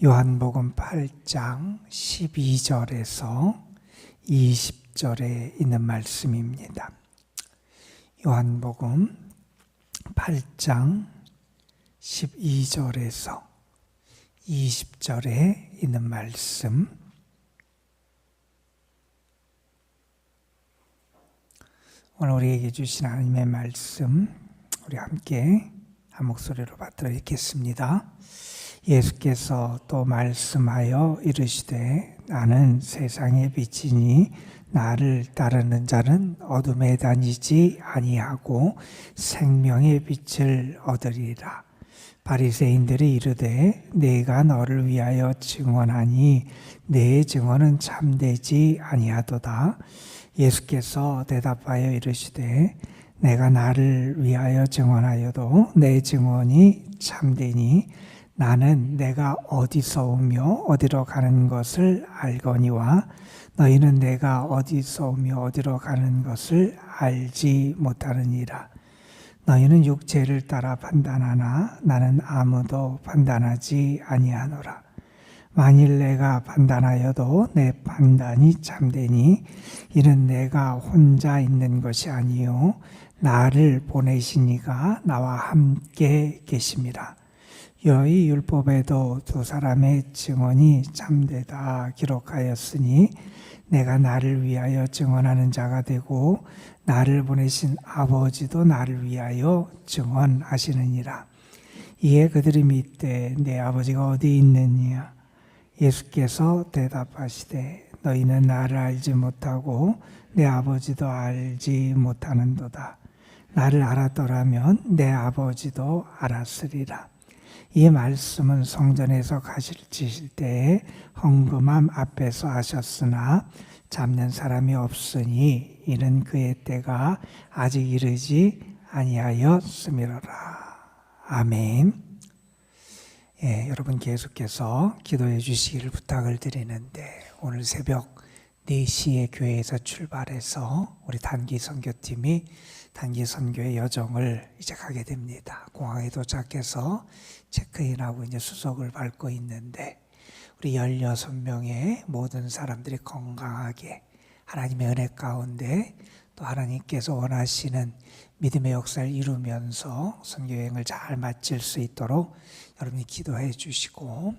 요한복음 8장 12절에서 20절에 있는 말씀입니다. 요한복음 8장 12절에서 20절에 있는 말씀 오늘 우리에게 주신 하나님의 말씀 우리 함께 한 목소리로 받들어 읽겠습니다. 예수께서 또 말씀하여 이르시되 나는 세상의 빛이니 나를 따르는 자는 어둠에 다니지 아니하고 생명의 빛을 얻으리라. 바리새인들이 이르되 내가 너를 위하여 증언하니 내 증언은 참되지 아니하도다. 예수께서 대답하여 이르시되 내가 나를 위하여 증언하여도 내 증언이 참되니 나는 내가 어디서 오며 어디로 가는 것을 알거니와 너희는 내가 어디서 오며 어디로 가는 것을 알지 못하느니라. 너희는 육체를 따라 판단하나 나는 아무도 판단하지 아니하노라. 만일 내가 판단하여도 내 판단이 참되니 이는 내가 혼자 있는 것이 아니요 나를 보내시니가 나와 함께 계심이라. 여의 율법에도 두 사람의 증언이 참되다 기록하였으니 내가 나를 위하여 증언하는 자가 되고 나를 보내신 아버지도 나를 위하여 증언하시느니라. 이에 그들이 묻되 내 아버지가 어디 있느냐? 예수께서 대답하시되 너희는 나를 알지 못하고 내 아버지도 알지 못하는도다. 나를 알았더라면 내 아버지도 알았으리라. 이 말씀은 성전에서 가실지실 때에 헌금함 앞에서 하셨으나 잡는 사람이 없으니 이는 그의 때가 아직 이르지 아니하였음이로라. 아멘. 예, 여러분 계속해서 기도해 주시기를 부탁을 드리는데 오늘 새벽 4시에 교회에서 출발해서 우리 단기 선교팀이 단기 선교의 여정을 이제 가게 됩니다. 공항에 도착해서 체크인하고 이제 수속을 밟고 있는데 우리 16명의 모든 사람들이 건강하게 하나님의 은혜 가운데 또 하나님께서 원하시는 믿음의 역사를 이루면서 선교여행을 잘 마칠 수 있도록 여러분이 기도해 주시고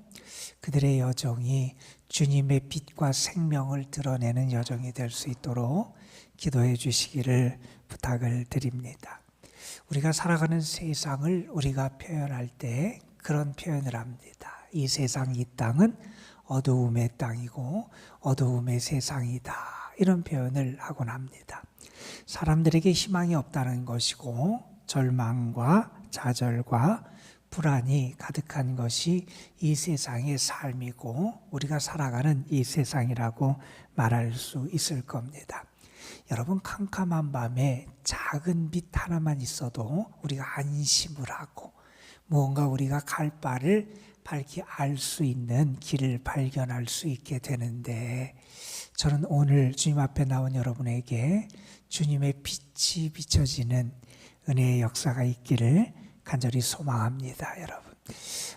그들의 여정이 주님의 빛과 생명을 드러내는 여정이 될 수 있도록 기도해 주시기를 부탁을 드립니다. 우리가 살아가는 세상을 우리가 표현할 때 그런 표현을 합니다. 이 세상, 이 땅은 어두움의 땅이고 어두움의 세상이다. 이런 표현을 하곤 합니다. 사람들에게 희망이 없다는 것이고 절망과 좌절과 불안이 가득한 것이 이 세상의 삶이고 우리가 살아가는 이 세상이라고 말할 수 있을 겁니다. 여러분 캄캄한 밤에 작은 빛 하나만 있어도 우리가 안심을 하고 무언가 우리가 갈 바를 밝히 알 수 있는 길을 발견할 수 있게 되는데 저는 오늘 주님 앞에 나온 여러분에게 주님의 빛이 비춰지는 은혜의 역사가 있기를 간절히 소망합니다, 여러분.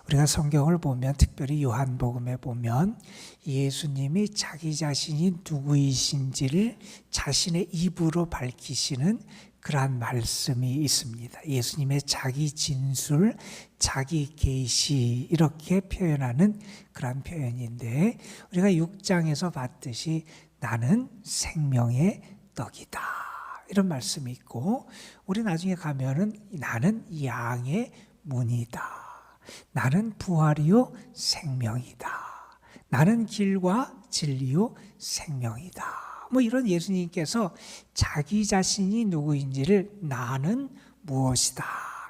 우리가 성경을 보면 특별히 요한복음에 보면 예수님이 자기 자신이 누구이신지를 자신의 입으로 밝히시는 그러한 말씀이 있습니다. 예수님의 자기 진술, 자기 계시 이렇게 표현하는 그러한 표현인데 우리가 6장에서 봤듯이 나는 생명의 떡이다. 이런 말씀이 있고 우리 나중에 가면은 나는 양의 문이다. 나는 부활이요 생명이다. 나는 길과 진리요 생명이다. 뭐 이런 예수님께서 자기 자신이 누구인지를 나는 무엇이다.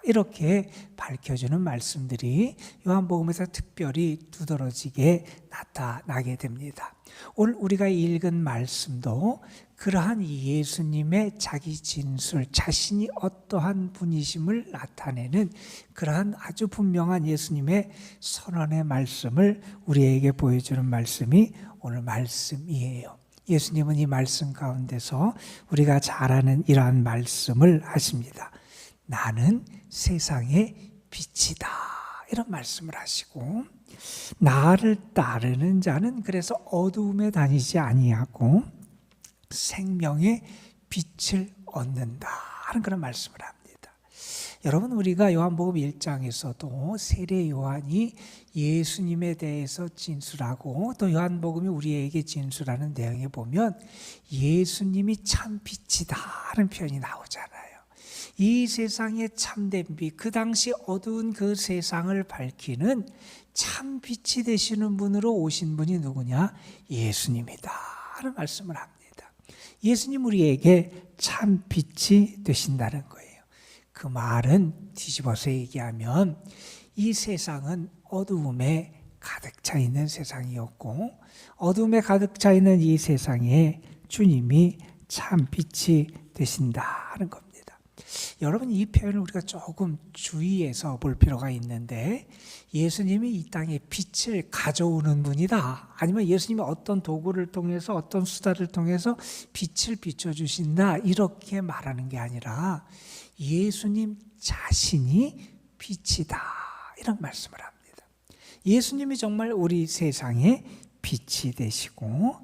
이렇게 밝혀주는 말씀들이 요한복음에서 특별히 두드러지게 나타나게 됩니다. 오늘 우리가 읽은 말씀도 그러한 예수님의 자기 진술, 자신이 어떠한 분이심을 나타내는 그러한 아주 분명한 예수님의 선언의 말씀을 우리에게 보여주는 말씀이 오늘 말씀이에요. 예수님은 이 말씀 가운데서 우리가 잘 아는 이러한 말씀을 하십니다. 나는 세상의 빛이다. 이런 말씀을 하시고 나를 따르는 자는 그래서 어두움에 다니지 아니하고 생명의 빛을 얻는다 하는 그런 말씀을 합니다. 여러분 우리가 요한복음 1장에서도 세례 요한이 예수님에 대해서 진술하고 또 요한복음이 우리에게 진술하는 내용에 보면 예수님이 참 빛이다 하는 표현이 나오잖아요. 이 세상의 참된 빛, 그 당시 어두운 그 세상을 밝히는 참 빛이 되시는 분으로 오신 분이 누구냐? 예수님이다 하는 말씀을 합니다. 예수님 우리에게 참 빛이 되신다는 거예요. 그 말은 뒤집어서 얘기하면 이 세상은 어두움에 가득 차 있는 세상이었고 어둠에 가득 차 있는 이 세상에 주님이 참 빛이 되신다는 겁니다. 여러분 이 표현을 우리가 조금 주의해서 볼 필요가 있는데 예수님이 이 땅에 빛을 가져오는 분이다. 아니면 예수님이 어떤 도구를 통해서 어떤 수다를 통해서 빛을 비춰 주신다. 이렇게 말하는 게 아니라 예수님 자신이 빛이다. 이런 말씀을 합니다. 예수님이 정말 우리 세상에 빛이 되시고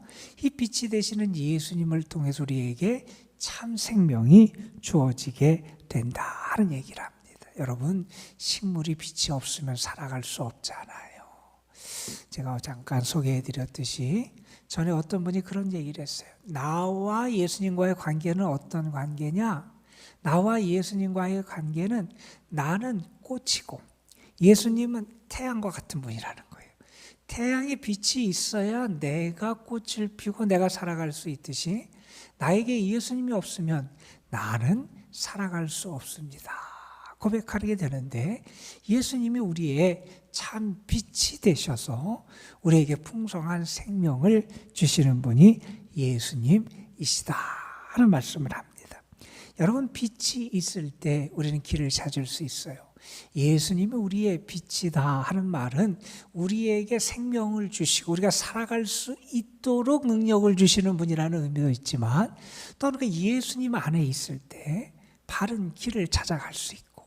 이 빛이 되시는 예수님을 통해서 우리에게 참 생명이 주어지게 된다는 얘기를 합니다. 여러분 식물이 빛이 없으면 살아갈 수 없잖아요. 제가 잠깐 소개해 드렸듯이 전에 어떤 분이 그런 얘기를 했어요. 나와 예수님과의 관계는 어떤 관계냐? 나와 예수님과의 관계는 나는 꽃이고 예수님은 태양과 같은 분이라는 거예요. 태양의 빛이 있어야 내가 꽃을 피고 내가 살아갈 수 있듯이 나에게 예수님이 없으면 나는 살아갈 수 없습니다. 고백하게 되는데 예수님이 우리의 참 빛이 되셔서 우리에게 풍성한 생명을 주시는 분이 예수님이시다 하는 말씀을 합니다. 여러분 빛이 있을 때 우리는 길을 찾을 수 있어요. 예수님이 우리의 빛이다 하는 말은 우리에게 생명을 주시고 우리가 살아갈 수 있도록 능력을 주시는 분이라는 의미도 있지만 또는 그 예수님 안에 있을 때 바른 길을 찾아갈 수 있고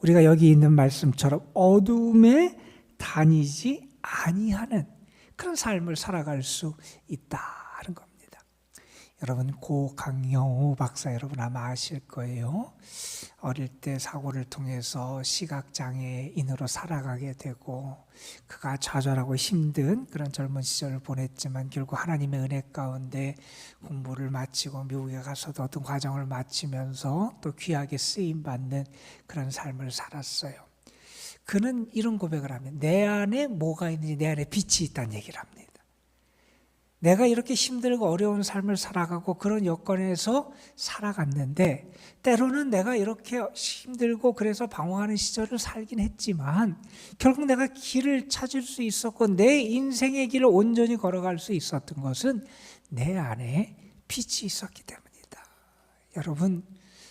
우리가 여기 있는 말씀처럼 어둠에 다니지 아니하는 그런 삶을 살아갈 수 있다는 겁니다. 여러분 고 강영호 박사 여러분 아마 아실 거예요. 어릴 때 사고를 통해서 시각 장애인으로 살아가게 되고 그가 좌절하고 힘든 그런 젊은 시절을 보냈지만 결국 하나님의 은혜 가운데 공부를 마치고 미국에 가서도 어떤 과정을 마치면서 또 귀하게 쓰임 받는 그런 삶을 살았어요. 그는 이런 고백을 하면 내 안에 뭐가 있는지 내 안에 빛이 있다는 얘기를 합니다. 내가 이렇게 힘들고 어려운 삶을 살아가고 그런 여건에서 살아갔는데 때로는 내가 이렇게 힘들고 그래서 방황하는 시절을 살긴 했지만 결국 내가 길을 찾을 수 있었고 내 인생의 길을 온전히 걸어갈 수 있었던 것은 내 안에 빛이 있었기 때문이다. 여러분,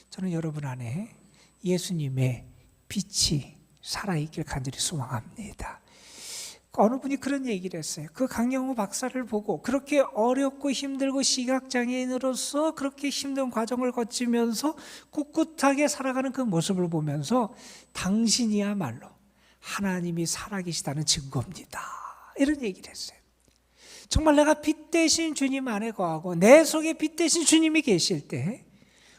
저는 여러분 안에 예수님의 빛이 살아있길 간절히 소망합니다. 어느 분이 그런 얘기를 했어요. 그 강영우 박사를 보고 그렇게 어렵고 힘들고 시각장애인으로서 그렇게 힘든 과정을 거치면서 꿋꿋하게 살아가는 그 모습을 보면서 당신이야말로 하나님이 살아계시다는 증거입니다. 이런 얘기를 했어요. 정말 내가 빛 대신 주님 안에 거하고 내 속에 빛 대신 주님이 계실 때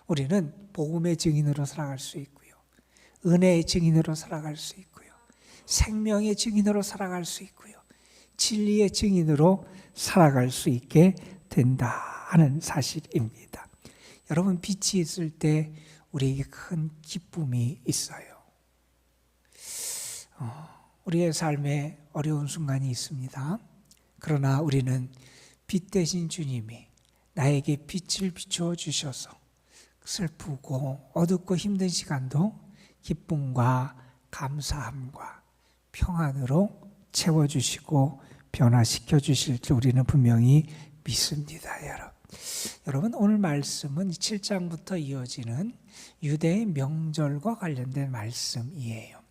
우리는 복음의 증인으로 살아갈 수 있고요. 은혜의 증인으로 살아갈 수 있고 생명의 증인으로 살아갈 수 있고요. 진리의 증인으로 살아갈 수 있게 된다 하는 사실입니다. 여러분 빛이 있을 때 우리에게 큰 기쁨이 있어요. 어, 우리의 삶에 어려운 순간이 있습니다. 그러나 우리는 빛 대신 주님이 나에게 빛을 비추어 주셔서 슬프고 어둡고 힘든 시간도 기쁨과 감사함과 평안으로 채워주시고 변화시켜 주실 줄 우리는 분명히 믿습니다, 여러분. 여러분 오늘 말씀은 7장부터 이어지는 유대의 명절과 관련된 말씀이에요.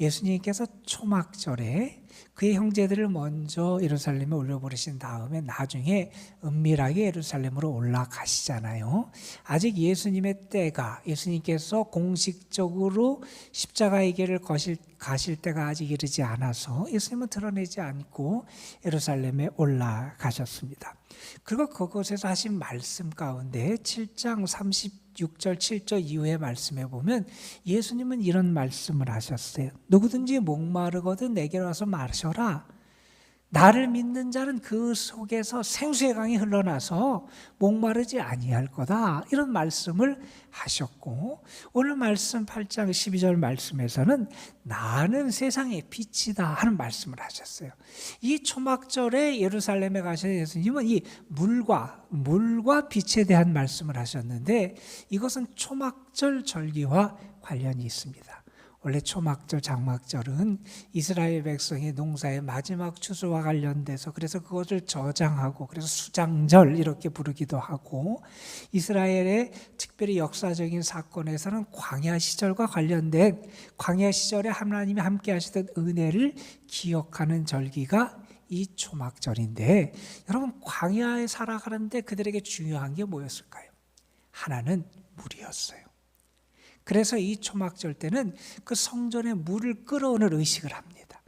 예수님께서 초막절에 그의 형제들을 먼저 예루살렘에 올려보내신 다음에 나중에 은밀하게 예루살렘으로 올라가시잖아요. 아직 예수님의 때가 예수님께서 공식적으로 십자가의 길을 거실, 가실 때가 아직 이르지 않아서 예수님은 드러내지 않고 예루살렘에 올라가셨습니다. 그리고 그곳에서 하신 말씀 가운데 7장 36절 7절 이후의 말씀에 보면 예수님은 이런 말씀을 하셨어요. 누구든지 목마르거든 내게 와서 마셔라. 나를 믿는 자는 그 속에서 생수의 강이 흘러나서 목마르지 아니할 거다. 이런 말씀을 하셨고 오늘 말씀 8장 12절 말씀에서는 나는 세상의 빛이다 하는 말씀을 하셨어요. 이 초막절에 예루살렘에 가신 예수님은 이 물과 물과 빛에 대한 말씀을 하셨는데 이것은 초막절 절기와 관련이 있습니다. 원래 초막절, 장막절은 이스라엘 백성의 농사의 마지막 추수와 관련돼서 그래서 그것을 저장하고 그래서 수장절 이렇게 부르기도 하고 이스라엘의 특별히 역사적인 사건에서는 광야 시절과 관련된 광야 시절에 하나님이 함께 하시던 은혜를 기억하는 절기가 이 초막절인데 여러분 광야에 살아가는데 그들에게 중요한 게 뭐였을까요? 하나는 물이었어요. 그래서 이 초막절 때는 그 성전에 물을 끌어오는 의식을 합니다.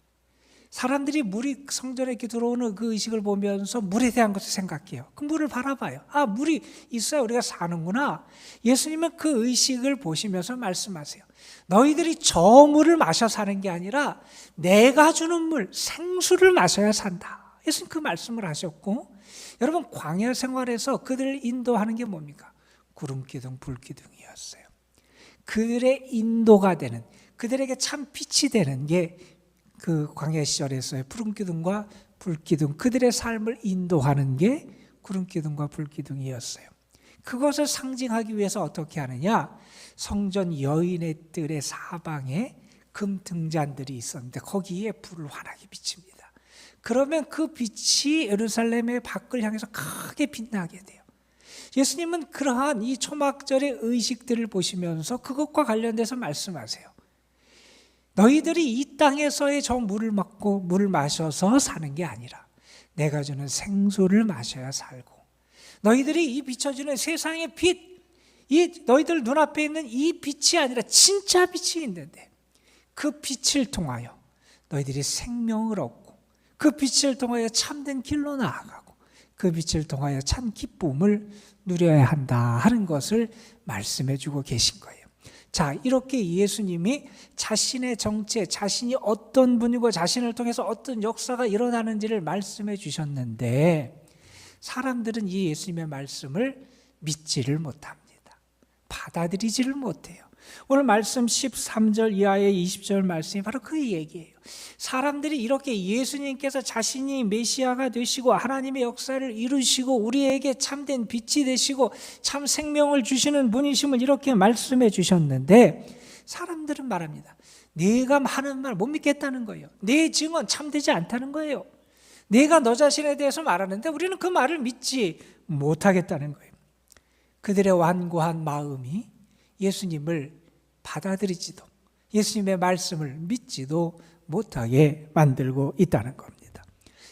사람들이 물이 성전에 이렇게 들어오는 그 의식을 보면서 물에 대한 것을 생각해요. 그 물을 바라봐요. 아, 물이 있어야 우리가 사는구나. 예수님은 그 의식을 보시면서 말씀하세요. 너희들이 저 물을 마셔 사는 게 아니라 내가 주는 물, 생수를 마셔야 산다. 예수님 그 말씀을 하셨고, 여러분, 광야 생활에서 그들을 인도하는 게 뭡니까? 구름 기둥, 불 기둥이었어요. 그들의 인도가 되는 그들에게 참 빛이 되는 게 그 광야 시절에서의 푸른 기둥과 불 기둥 그들의 삶을 인도하는 게 구름 기둥과 불 기둥이었어요. 그것을 상징하기 위해서 어떻게 하느냐? 성전 여인의 뜰의 사방에 금 등잔들이 있었는데 거기에 불을 환하게 비칩니다. 그러면 그 빛이 예루살렘의 밖을 향해서 크게 빛나게 돼요. 예수님은 그러한 이 초막절의 의식들을 보시면서 그것과 관련돼서 말씀하세요. 너희들이 이 땅에서의 저 물을 먹고 물을 마셔서 사는 게 아니라 내가 주는 생수를 마셔야 살고 너희들이 이 비춰주는 세상의 빛, 이 너희들 눈앞에 있는 이 빛이 아니라 진짜 빛이 있는데 그 빛을 통하여 너희들이 생명을 얻고 그 빛을 통하여 참된 길로 나아가고 그 빛을 통하여 참 기쁨을 누려야 한다 하는 것을 말씀해 주고 계신 거예요. 자, 이렇게 예수님이 자신의 정체, 자신이 어떤 분이고 자신을 통해서 어떤 역사가 일어나는지를 말씀해 주셨는데 사람들은 이 예수님의 말씀을 믿지를 못합니다. 받아들이지를 못해요. 오늘 말씀 13절 이하의 20절 말씀이 바로 그 얘기예요. 사람들이 이렇게 예수님께서 자신이 메시아가 되시고 하나님의 역사를 이루시고 우리에게 참된 빛이 되시고 참 생명을 주시는 분이심을 이렇게 말씀해 주셨는데 사람들은 말합니다. 내가 하는 말 못 믿겠다는 거예요. 내 증언 참되지 않다는 거예요. 내가 너 자신에 대해서 말하는데 우리는 그 말을 믿지 못하겠다는 거예요. 그들의 완고한 마음이 예수님을 받아들이지도 예수님의 말씀을 믿지도 못하게 만들고 있다는 겁니다.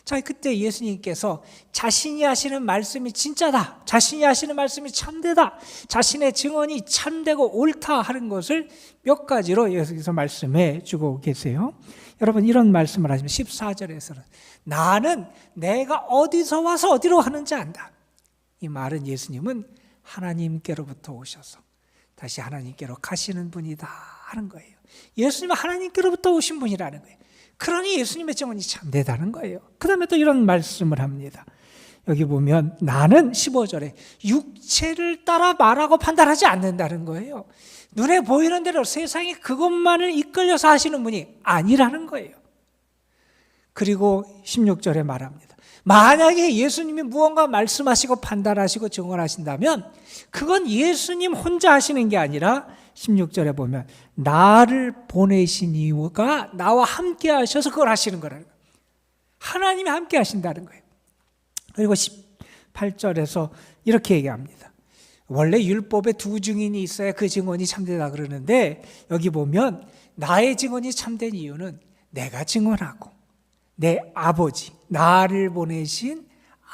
자, 그때 예수님께서 자신이 하시는 말씀이 진짜다. 자신이 하시는 말씀이 참되다. 자신의 증언이 참되고 옳다 하는 것을 몇 가지로 여기서 말씀해 주고 계세요. 여러분 이런 말씀을 하시면 14절에서는 나는 내가 어디서 와서 어디로 가는지 안다. 이 말은 예수님은 하나님께로부터 오셔서 다시 하나님께로 가시는 분이다 하는 거예요. 예수님은 하나님께로부터 오신 분이라는 거예요. 그러니 예수님의 증언이 참 대단한 거예요. 그 다음에 또 이런 말씀을 합니다. 여기 보면 나는 15절에 육체를 따라 말하고 판단하지 않는다는 거예요. 눈에 보이는 대로 세상에 그것만을 이끌려서 하시는 분이 아니라는 거예요. 그리고 16절에 말합니다. 만약에 예수님이 무언가 말씀하시고 판단하시고 증언하신다면 그건 예수님 혼자 하시는 게 아니라 16절에 보면 나를 보내신 이유가 나와 함께 하셔서 그걸 하시는 거라는 거예요. 하나님이 함께 하신다는 거예요. 그리고 18절에서 이렇게 얘기합니다. 원래 율법에 두 증인이 있어야 그 증언이 참되다 그러는데 여기 보면 나의 증언이 참된 이유는 내가 증언하고 내 아버지, 나를 보내신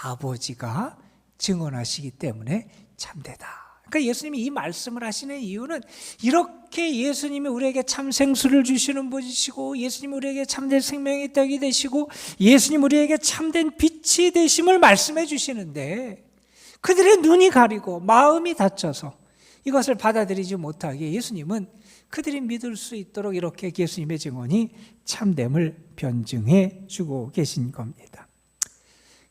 아버지가 증언하시기 때문에 참되다. 그러니까 예수님이 이 말씀을 하시는 이유는 이렇게 예수님이 우리에게 참 생수를 주시는 분이시고 예수님이 우리에게 참된 생명의 떡이 되시고 예수님 우리에게 참된 빛이 되심을 말씀해 주시는데 그들의 눈이 가리고 마음이 닫혀서 이것을 받아들이지 못하게 예수님은 그들이 믿을 수 있도록 이렇게 예수님의 증언이 참됨을 변증해 주고 계신 겁니다.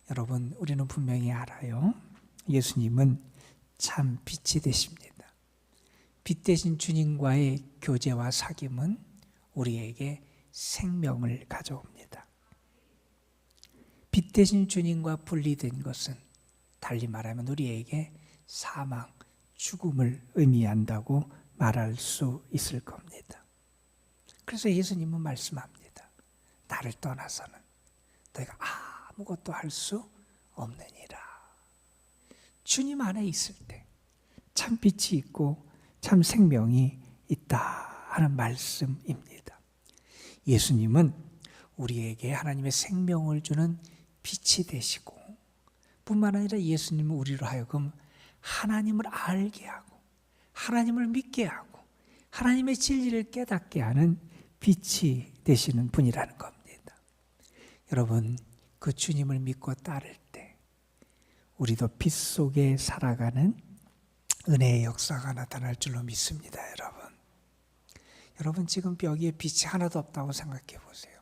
여러분, 우리는 분명히 알아요. 예수님은 참 빛이 되십니다. 빛 대신 주님과의 교제와 사귐은 우리에게 생명을 가져옵니다. 빛 대신 주님과 분리된 것은 달리 말하면 우리에게 사망, 죽음을 의미한다고 말할 수 있을 겁니다. 그래서 예수님은 말씀합니다. 나를 떠나서는 너희가 아무것도 할 수 없느니라. 주님 안에 있을 때 참 빛이 있고 참 생명이 있다 하는 말씀입니다. 예수님은 우리에게 하나님의 생명을 주는 빛이 되시고 뿐만 아니라 예수님은 우리로 하여금 하나님을 알게 하고 하나님을 믿게 하고 하나님의 진리를 깨닫게 하는 빛이 되시는 분이라는 겁니다. 여러분 그 주님을 믿고 따를 때 우리도 빛 속에 살아가는 은혜의 역사가 나타날 줄로 믿습니다, 여러분. 여러분 지금 벽에 빛이 하나도 없다고 생각해 보세요.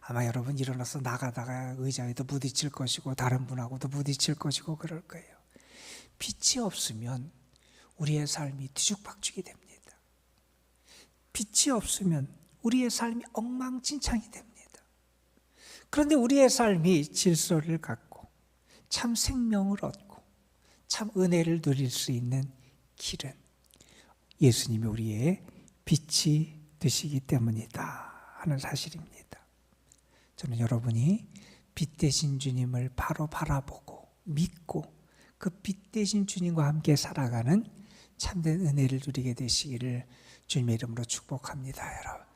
아마 여러분 일어나서 나가다가 의자에도 부딪힐 것이고 다른 분하고도 부딪힐 것이고 그럴 거예요. 빛이 없으면 우리의 삶이 뒤죽박죽이 됩니다. 빛이 없으면 우리의 삶이 엉망진창이 됩니다. 그런데 우리의 삶이 질서를 갖고 참 생명을 얻고 참 은혜를 누릴 수 있는 길은 예수님이 우리의 빛이 되시기 때문이다 하는 사실입니다. 저는 여러분이 빛 대신 주님을 바로 바라보고 믿고 그 빛 대신 주님과 함께 살아가는 참된 은혜를 누리게 되시기를 주님의 이름으로 축복합니다, 여러분.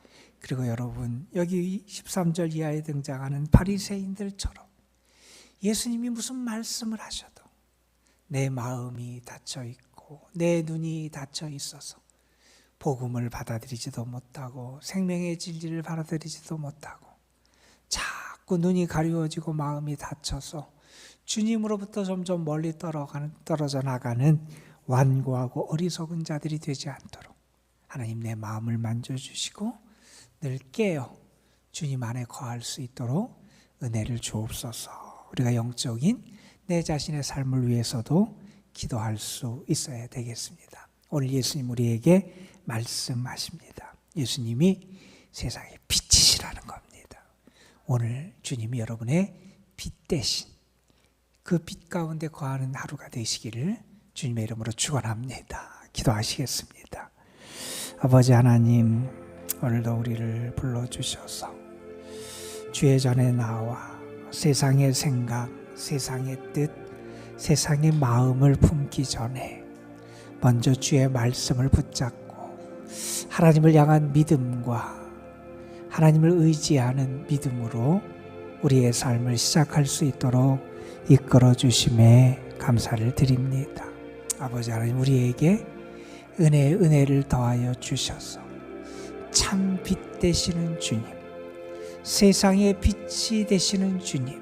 그리고 여러분 여기 13절 이하에 등장하는 바리새인들처럼 예수님이 무슨 말씀을 하셔도 내 마음이 닫혀 있고 내 눈이 닫혀 있어서 복음을 받아들이지도 못하고 생명의 진리를 받아들이지도 못하고 자꾸 눈이 가리워지고 마음이 닫혀서 주님으로부터 점점 멀리 떨어져 나가는 완고하고 어리석은 자들이 되지 않도록 하나님 내 마음을 만져주시고 늘 깨어 주님 안에 거할 수 있도록 은혜를 주옵소서. 우리가 영적인 내 자신의 삶을 위해서도 기도할 수 있어야 되겠습니다. 오늘 예수님 우리에게 말씀하십니다. 예수님이 세상의 빛이시라는 겁니다. 오늘 주님이 여러분의 빛 대신 그 빛 가운데 거하는 하루가 되시기를 주님의 이름으로 축원합니다. 기도하시겠습니다. 아버지 하나님 오늘도 우리를 불러 주셔서 주의 전에 나와 세상의 생각 세상의 뜻, 세상의 마음을 품기 전에 먼저 주의 말씀을 붙잡고 하나님을 향한 믿음과 하나님을 의지하는 믿음으로 우리의 삶을 시작할 수 있도록 이끌어 주심에 감사를 드립니다. 아버지 하나님 우리에게 은혜 은혜를 더하여 주셔서 참 빛 되시는 주님, 세상의 빛이 되시는 주님,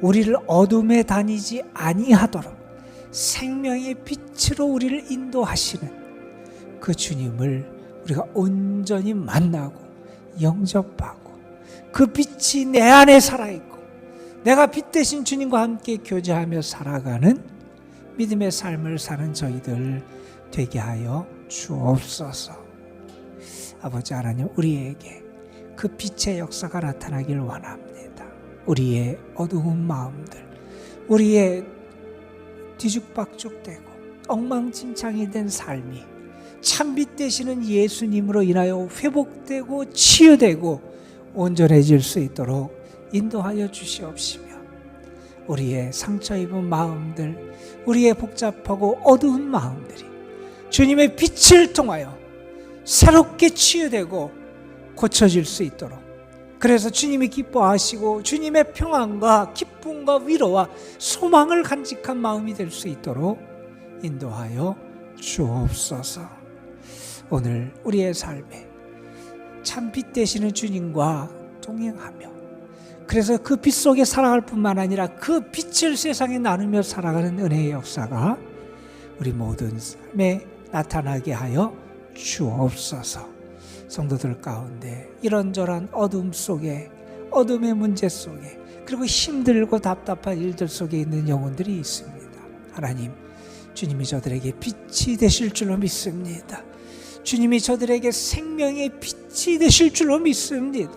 우리를 어둠에 다니지 아니하도록 생명의 빛으로 우리를 인도하시는 그 주님을 우리가 온전히 만나고 영접하고 그 빛이 내 안에 살아있고 내가 빛 대신 주님과 함께 교제하며 살아가는 믿음의 삶을 사는 저희들 되게 하여 주옵소서. 아버지 하나님 우리에게 그 빛의 역사가 나타나길 원합니다. 우리의 어두운 마음들, 우리의 뒤죽박죽되고 엉망진창이 된 삶이 참빛 되시는 예수님으로 인하여 회복되고 치유되고 온전해질 수 있도록 인도하여 주시옵시며 우리의 상처 입은 마음들, 우리의 복잡하고 어두운 마음들이 주님의 빛을 통하여 새롭게 치유되고 고쳐질 수 있도록 그래서 주님이 기뻐하시고 주님의 평안과 기쁨과 위로와 소망을 간직한 마음이 될 수 있도록 인도하여 주옵소서. 오늘 우리의 삶에 참빛 되시는 주님과 동행하며 그래서 그 빛 속에 살아갈 뿐만 아니라 그 빛을 세상에 나누며 살아가는 은혜의 역사가 우리 모든 삶에 나타나게 하여 주옵소서. 성도들 가운데 이런저런 어둠 속에 어둠의 문제 속에 그리고 힘들고 답답한 일들 속에 있는 영혼들이 있습니다. 하나님, 주님이 저들에게 빛이 되실 줄로 믿습니다. 주님이 저들에게 생명의 빛이 되실 줄로 믿습니다.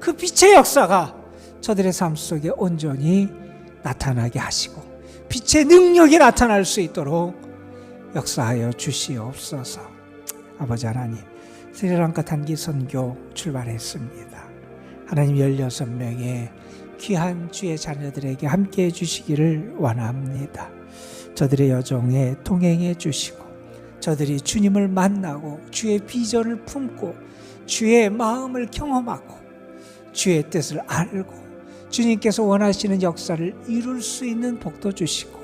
그 빛의 역사가 저들의 삶 속에 온전히 나타나게 하시고 빛의 능력이 나타날 수 있도록 역사하여 주시옵소서. 아버지 하나님, 스리랑카 단기 선교 출발했습니다. 하나님 16명의 귀한 주의 자녀들에게 함께 해 주시기를 원합니다. 저들의 여정에 동행해 주시고 저들이 주님을 만나고 주의 비전을 품고 주의 마음을 경험하고 주의 뜻을 알고 주님께서 원하시는 역사를 이룰 수 있는 복도 주시고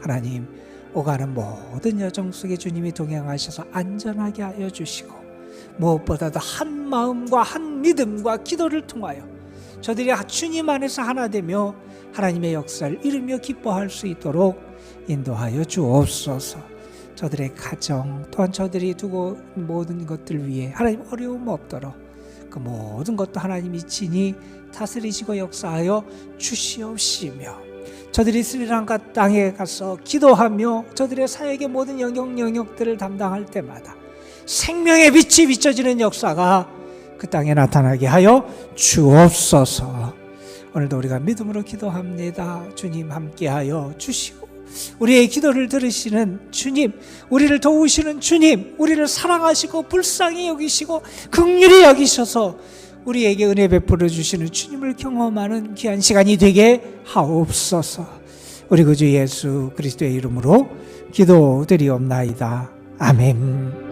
하나님 오가는 모든 여정 속에 주님이 동행하셔서 안전하게 하여 주시고 무엇보다도 한 마음과 한 믿음과 기도를 통하여 저들이 주님 안에서 하나 되며 하나님의 역사를 이루며 기뻐할 수 있도록 인도하여 주옵소서. 저들의 가정 또한 저들이 두고 모든 것들 위해 하나님 어려움 없도록 그 모든 것도 하나님이 친히 다스리시고 역사하여 주시옵시며 저들이 스리랑카 땅에 가서 기도하며 저들의 사역의 모든 영역 영역들을 담당할 때마다 생명의 빛이 비춰지는 역사가 그 땅에 나타나게 하여 주옵소서. 오늘도 우리가 믿음으로 기도합니다. 주님 함께하여 주시고 우리의 기도를 들으시는 주님, 우리를 도우시는 주님, 우리를 사랑하시고 불쌍히 여기시고 긍휼히 여기셔서 우리에게 은혜 베풀어 주시는 주님을 경험하는 귀한 시간이 되게 하옵소서. 우리 구주 예수 그리스도의 이름으로 기도드리옵나이다. 아멘.